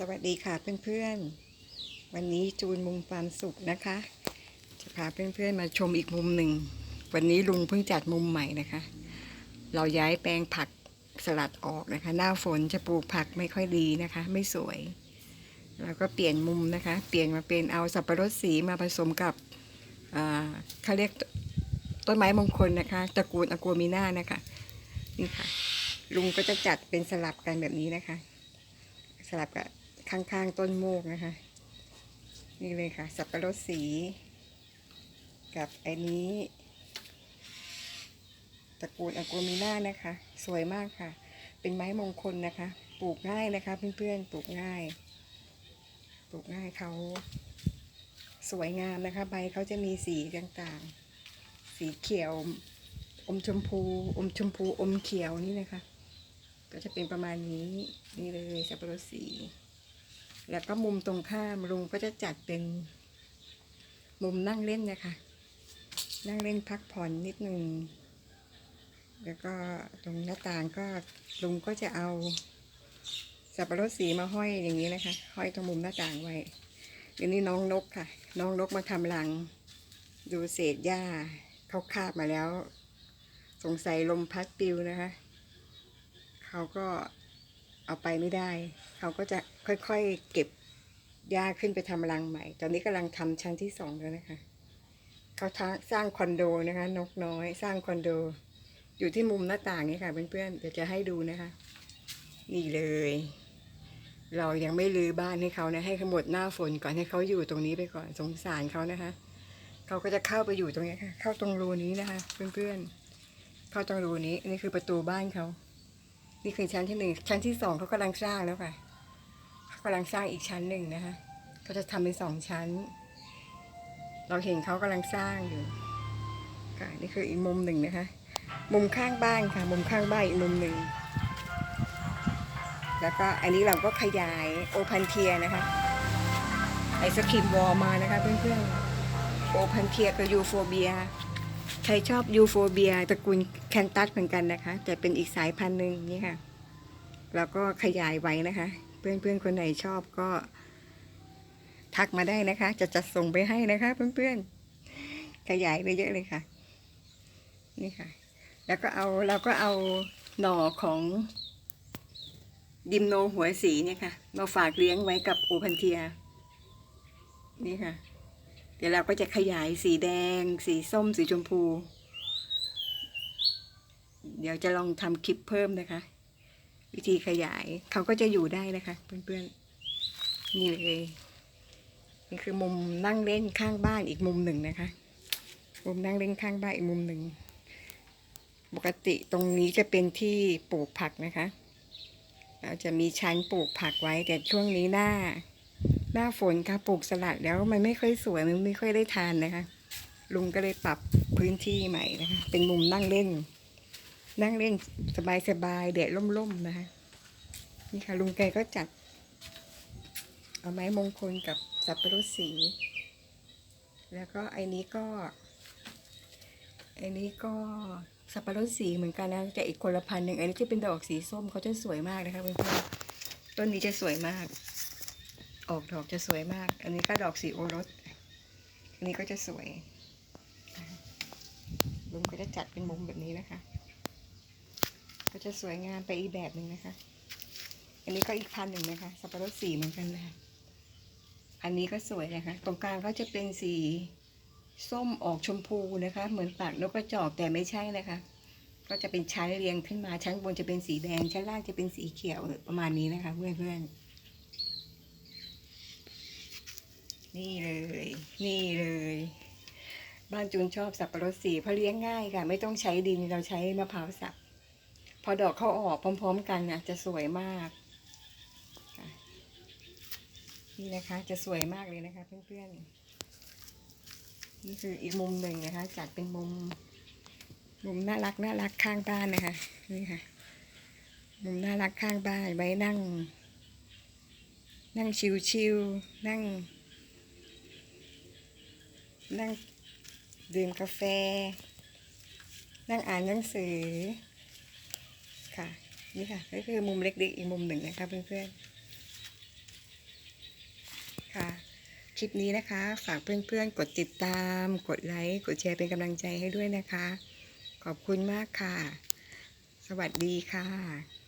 สวัสดีค่ะเพื่อนๆ วันนี้จูนมุมความสุขนะคะ จะพาเพื่อนๆมาชมอีกมุมหนึ่ง วันนี้ลุงเพิ่งจัดมุมใหม่นะคะ เราย้ายแปลงผักสลัดออกนะคะ หน้าฝนจะปลูกผักไม่ค่อยดีนะคะ ไม่สวย เราก็เปลี่ยนมุมนะคะ เปลี่ยนมาเป็นเอาสับปะรดสีมาผสมกับอ่าเขาเรียกต้นไม้มงคลนะคะตระกูลอกัวมิน่านะคะนี่ค่ะ ลุงก็จะจัดเป็นสลับกันแบบนี้นะคะ สลับกับ ข้างๆต้นโมกนะคะ นี่เลยค่ะ สับปะรดสี กับไอ้นี้ตระกูลอโกมิน่านะคะ สวยมากค่ะ เป็นไม้มงคลนะคะ ปลูกง่ายนะคะ เพื่อนๆ ปลูกง่าย ปลูกง่ายเขาสวยงามนะคะ ใบเขาจะมีสีต่างๆ สีเขียว อมชมพู อมชมพู อมเขียวนี่นะคะ ก็จะเป็นประมาณนี้ นี่เลยสับปะรดสี แล้วก็มุมตรงข้ามลุงก็จะจัดเป็น มุมนั่งเล่นนะคะ นั่งเล่นพักผ่อนนิดนึงแล้วก็ตรงหน้าต่างก็ลุงก็จะเอา สับปะรดสีมาห้อยอย่างนี้นะคะ ห้อยตรงมุมหน้าต่างไว้เดี๋ยวนี้น้องนกค่ะ น้องนกมาทำรัง ดูเศษหญ้าเขาคาบมาแล้ว สงสัยลมพัดปิวนะคะ เขาก็ เอาไปไม่ได้ เขาก็จะค่อยๆเก็บหญ้าขึ้นไปทำรังใหม่ ตอนนี้กำลังทำชั้นที่สองแล้วนะคะ เขาสร้างคอนโดนะคะ นกน้อย สร้างคอนโด อยู่ที่มุมหน้าต่างนี่ค่ะเพื่อนๆเดี๋ยวจะให้ดูนะคะ นี่เลย เรายังไม่รื้อบ้านให้เขานะให้เขาหมดหน้าฝนก่อนให้เขาอยู่ตรงนี้ไปก่อนสงสารเขานะคะ เขาก็จะเข้าไปอยู่ตรงนี้ค่ะ เข้าตรงรูนี้นะคะ เพื่อนๆเข้าตรงรูนี้นี่คือประตูบ้านเขา นี่คือชั้นที่หนึ่งชั้นที่สองเขากำลังสร้างแล้วค่ะเขากำลังสร้างอีกชั้นหนึ่งนะคะเขาจะทำเป็นสองชั้น เราเห็นเขากำลังสร้างอยู่ค่ะนี่คืออีกมุมหนึ่งนะคะ มุมข้างบ้านค่ะ มุมข้างบ้านอีกมุมหนึ่งแล้วก็อันนี้เราก็ขยายโอพันเทียนะคะไอศครีมวอลมานะคะเพื่อนๆโอพันเทียกับยูโฟเบีย ใครชอบยูโฟเบียตระกูลแคนตัสเหมือนกันนะคะ แต่เป็นอีกสายพันธุ์หนึ่งนี่ค่ะ แล้วก็ขยายไว้นะคะ เพื่อนๆคนไหนชอบก็ ทักมาได้นะคะ จะจัดส่งไปให้นะคะ เพื่อนๆ ขยายไปเยอะเลยค่ะ นี่ค่ะ แล้วก็เอาเราก็เอาหน่อของดิมโนหัวสีเนี่ยค่ะ มาฝากเลี้ยงไว้กับโอพันเทีย นี่ค่ะ เดี๋ยวเราก็จะขยายสีแดง สีส้ม สีชมพู เดี๋ยวจะลองทำคลิปเพิ่มนะคะ วิธีขยายเขาก็จะอยู่ได้นะคะ เพื่อนๆ นี่เลยนี่คือมุมนั่งเล่นข้างบ้านอีกมุมหนึ่งนะคะ มุมนั่งเล่นข้างบ้านอีกมุมหนึ่ง ปกติตรงนี้จะเป็นที่ปลูกผักนะคะ เราจะมีชั้นปลูกผักไว้แต่ช่วงนี้หน้า หน้าฝนค่ะปลูกสลัดแล้วมันไม่ค่อยสวยมันไม่ค่อยได้ทานนะคะ ลุงก็เลยปรับพื้นที่ใหม่นะคะ เป็นมุมนั่งเล่น นั่งเล่นสบายๆแดดร่มๆนะคะ นี่ค่ะ ลุงแกก็จัด เอาไม้มงคลกับสับปะรดสี แล้วก็ไอ้นี้ก็ไอ้นี้ก็สับปะรดสีเหมือนกันนะแต่อีกคนละพันหนึ่งอันนี้ที่เป็นดอกสีส้มเขาจะสวยมากนะคะเพื่อนๆต้นนี้จะสวยมาก ออกดอกจะสวยมาก อันนี้ก็ดอกสีโอรส อันนี้ก็จะสวยลุงก็จะจัดเป็นมุมแบบนี้นะคะ ก็จะสวยงามไปอีกแบบหนึ่งนะคะ อันนี้ก็อีกพันหนึ่งนะคะ สับปะรดสีเหมือนกันนะคะอันนี้ก็สวยนะคะ ตรงกลางก็จะเป็นสีส้มออกชมพูนะคะ เหมือนปากนกกระจอกแต่ไม่ใช่นะคะ ก็จะเป็นชั้นเรียงขึ้นมาชั้นบนจะเป็นสีแดงชั้นล่างจะเป็นสีเขียวประมาณนี้นะคะเพื่อนๆ นี่เลย นี่เลย บ้านจูนชอบสับปะรดสีเพราะเลี้ยงง่ายค่ะ ไม่ต้องใช้ดินเราใช้มะพร้าวสับ พอดอกเขาออกพร้อม ๆ กันนะจะสวยมาก นี่นะคะ จะสวยมากเลยนะคะ เพื่อนๆ นี่คืออีกมุมหนึ่งนะคะ จัดเป็นมุม มุมน่ารักน่ารักข้างบ้านนะคะ นี่ค่ะ มุมน่ารักข้างบ้านไว้นั่ง นั่งชิวๆนั่ง นั่งดื่มกาแฟ นั่งอ่านหนังสือค่ะนี่ค่ะก็คือมุมเล็กๆอีกมุมหนึ่งนะคะเพื่อนๆค่ะ คลิปนี้นะคะ ฝากเพื่อนๆ กดติดตาม กดไลค์กดแชร์เป็นกำลังใจให้ด้วยนะคะ ขอบคุณมากค่ะ สวัสดีค่ะ